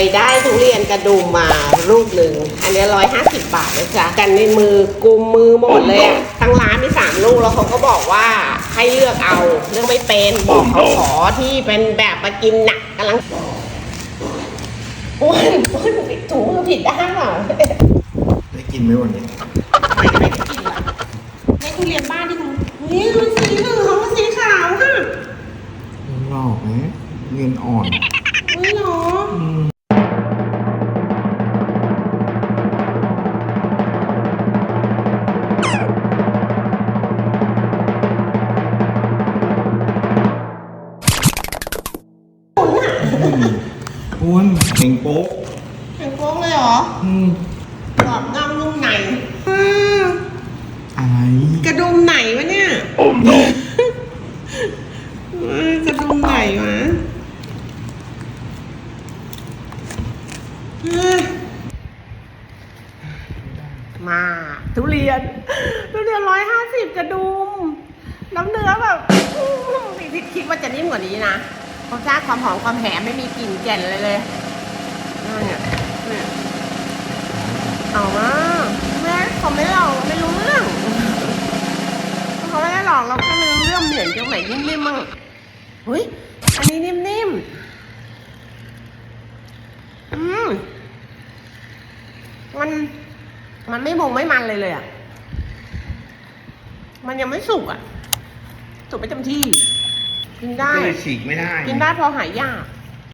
ไปได้ทุเรียนกระดุมมาลูกหนึ่งอันนี้ร้อยห้าสิบบาทนะจ๊ะกันในมือกุมมือหมดเลยอะทั้งร้านมีสามลูกแล้วเขาก็บอกว่าให้เลือกเอาเลือกไม่เป็นบอกเขาขอที่เป็นแบบมากินหนักกำลังอ้วนอ้วนผิดถุงมือผิดด้านเปล่าได้กินไหมวันนี้ไม่ได้กินละให้ทุเรียนบ้านที่คุณนี่มันสีเหลืองมันสีขาวค่ะหลอกไหมเงินอ่อน อ้วนเข่งโป๊กแข็งโป๊กเลยเหรออืมกรอบนอกนุ่มในอืมอะไรกระดุมไหนวะเนี่ยเออกระดุมไหนวะเอ้ยมาทุเรียนทุเรียนร้อยห้าสิบกระดุมน้ำเนื้อแบบอื้อคิดคิดว่าจะนิ่มกว่านี้นะ รสชาติความหอมความแหมไม่มีกลิ่นแก่นเลยเลยเนี่ยเอามาแม่เขาไม่หลอกไม่รู้เรื่องเขาไม่ได้หลอกเราแค่ไม่รู้เรื่องเหมือนตรงไหนนิ่มๆมั่งเฮ้ยอันนี้นิ่มๆอืมมันมันไม่มงไม่มันเลยเลยอะ มันยังไม่สุกอะ สุกไม่เต็มที่ กินได้ ก็เลยฉีกไม่ได้ กินได้พอหายยาก